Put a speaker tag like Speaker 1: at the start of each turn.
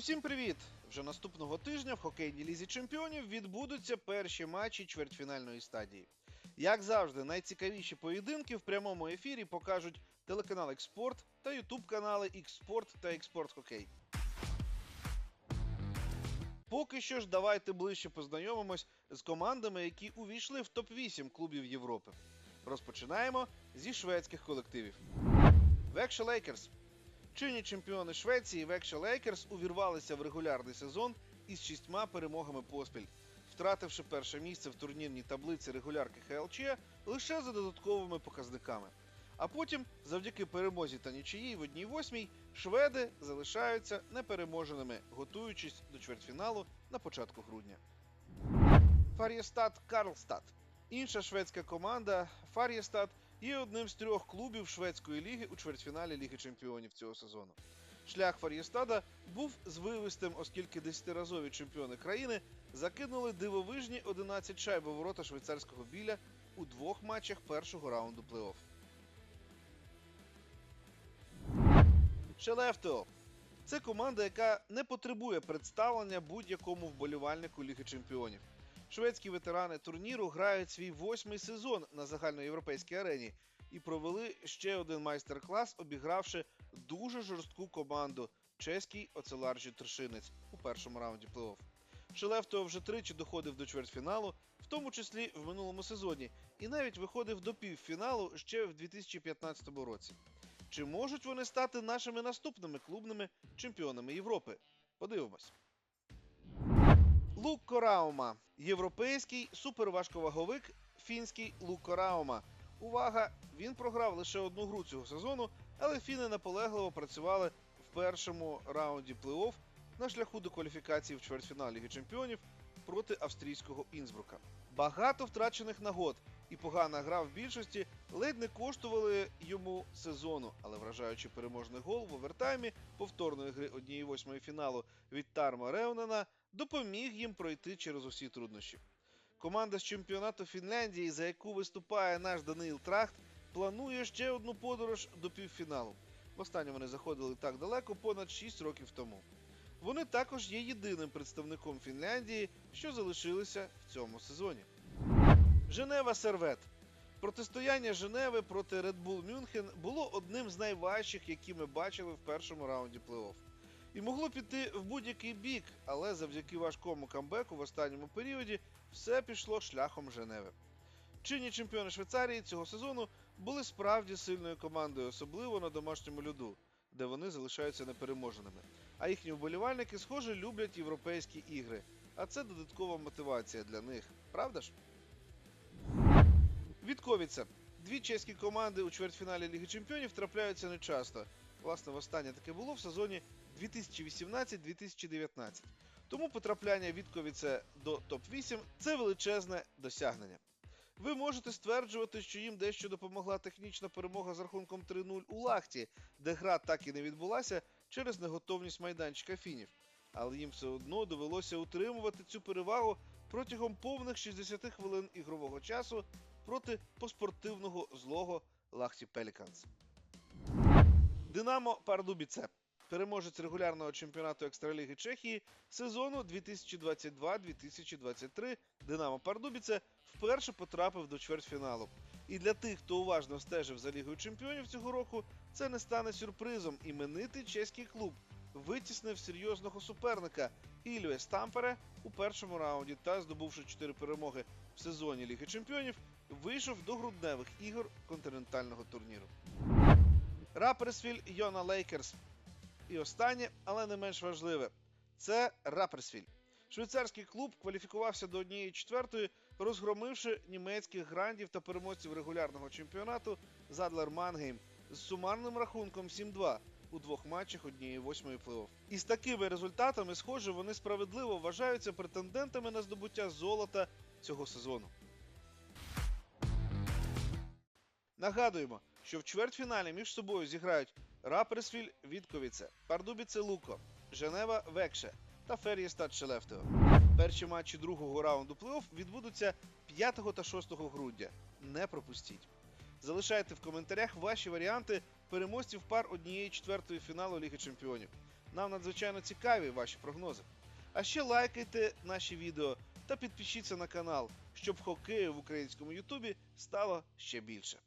Speaker 1: Усім привіт! Вже наступного тижня в хокейній лізі чемпіонів відбудуться перші матчі чвертьфінальної стадії. Як завжди, найцікавіші поєдинки в прямому ефірі покажуть телеканал Експорт та ютуб канали Xsport та Експорт Хокей. Поки що ж давайте ближче познайомимось з командами, які увійшли в топ-8 клубів Європи. Розпочинаємо зі шведських колективів. Векше Лейкерс Чинні чемпіони Швеції Векша Лейкерс увірвалися в регулярний сезон із шістьма перемогами поспіль, втративши перше місце в турнірній таблиці регулярки ХЛЧ лише за додатковими показниками. А потім, завдяки перемозі та нічиїй в одній восьмій, шведи залишаються непереможеними, готуючись до чвертьфіналу на початку грудня. Фар'єстад Карлстад. Інша шведська команда Фар'єстад є одним з трьох клубів шведської ліги у чвертьфіналі Ліги Чемпіонів цього сезону. Шлях Фар'єстада був звивистим, оскільки десятиразові чемпіони країни закинули дивовижні 11 шайб у ворота швейцарського біля у двох матчах першого раунду плей-офф. Шелефтео це команда, яка не потребує представлення будь-якому вболівальнику Ліги Чемпіонів. Шведські ветерани турніру грають свій восьмий сезон на загальноєвропейській арені і провели ще один майстер-клас, обігравши дуже жорстку команду чеський оцеларжі Тершинець у першому раунді плей-офф. Шелефтео вже тричі доходив до чвертьфіналу, в тому числі в минулому сезоні, і навіть виходив до півфіналу ще в 2015 році. Чи можуть вони стати нашими наступними клубними чемпіонами Європи? Подивимось. Лукко Раума. Європейський суперважковаговик фінський Лукко Раума. Увага! Він програв лише одну гру цього сезону, але фіни наполегливо працювали в першому раунді плей-офф на шляху до кваліфікації в чвертьфіналі Ліги Чемпіонів проти австрійського Інсбрука. Багато втрачених нагод і погана гра в більшості ледь не коштували йому сезону, але вражаючи переможний гол в овертаймі повторної гри 1-8 фіналу від Тарма Реунена допоміг їм пройти через усі труднощі. Команда з чемпіонату Фінляндії, за яку виступає наш Даниїл Трахт, планує ще одну подорож до півфіналу. Востаннє вони заходили так далеко понад 6 років тому. Вони також є єдиним представником Фінляндії, що залишилися в цьому сезоні. Женева Сервет. Протистояння Женеви проти Red Bull Мюнхен було одним з найважчих, які ми бачили в першому раунді плей-офф. І могло піти в будь-який бік, але завдяки важкому камбеку в останньому періоді все пішло шляхом Женеви. Чинні чемпіони Швейцарії цього сезону були справді сильною командою, особливо на домашньому льоду, де вони залишаються непереможеними. А їхні вболівальники, схоже, люблять європейські ігри. А це додаткова мотивація для них, правда ж? Вітковіця. Дві чеські команди у чвертьфіналі Ліги Чемпіонів трапляються нечасто. Власне, востаннє таке було в сезоні 2018-2019. Тому потрапляння Вітковіце до топ-8 це величезне досягнення. Ви можете стверджувати, що їм дещо допомогла технічна перемога з рахунком 3-0 у Лахті, де гра так і не відбулася через неготовність майданчика фінів. Але їм все одно довелося утримувати цю перевагу протягом повних 60 хвилин ігрового часу проти поспортивного злого Лахті Пеліканс. Динамо Пардубіце. Переможець регулярного чемпіонату Екстраліги Чехії сезону 2022-2023 Динамо Пардубіце вперше потрапив до чвертьфіналу. І для тих, хто уважно стежив за Лігою Чемпіонів цього року, це не стане сюрпризом. Іменитий чеський клуб витіснив серйозного суперника Ілює Стампере у першому раунді та, здобувши 4 перемоги в сезоні Ліги Чемпіонів, вийшов до грудневих ігор континентального турніру. Раперсвіль Йона Лейкерс. І останнє, але не менш важливе, це Раперсвіль. Швейцарський клуб кваліфікувався до однієї четвертої, розгромивши німецьких грандів та переможців регулярного чемпіонату Задлер Мангейм з сумарним рахунком 7-2 у двох матчах однієї восьмої плей-офф. І такими результатами, схоже, вони справедливо вважаються претендентами на здобуття золота цього сезону. Нагадуємо, що в чвертьфіналі між собою зіграють Раперсвіль Вітковіце, Пардубіце Луко, Женева Векше та Фер'єстад Шелефтео. Перші матчі другого раунду плей-офф відбудуться 5 та 6 грудня. Не пропустіть. Залишайте в коментарях ваші варіанти переможців пар однієї четвертої фіналу Ліги Чемпіонів. Нам надзвичайно цікаві ваші прогнози. А ще лайкайте наші відео та підпишіться на канал, щоб хокею в українському Ютубі стало ще більше.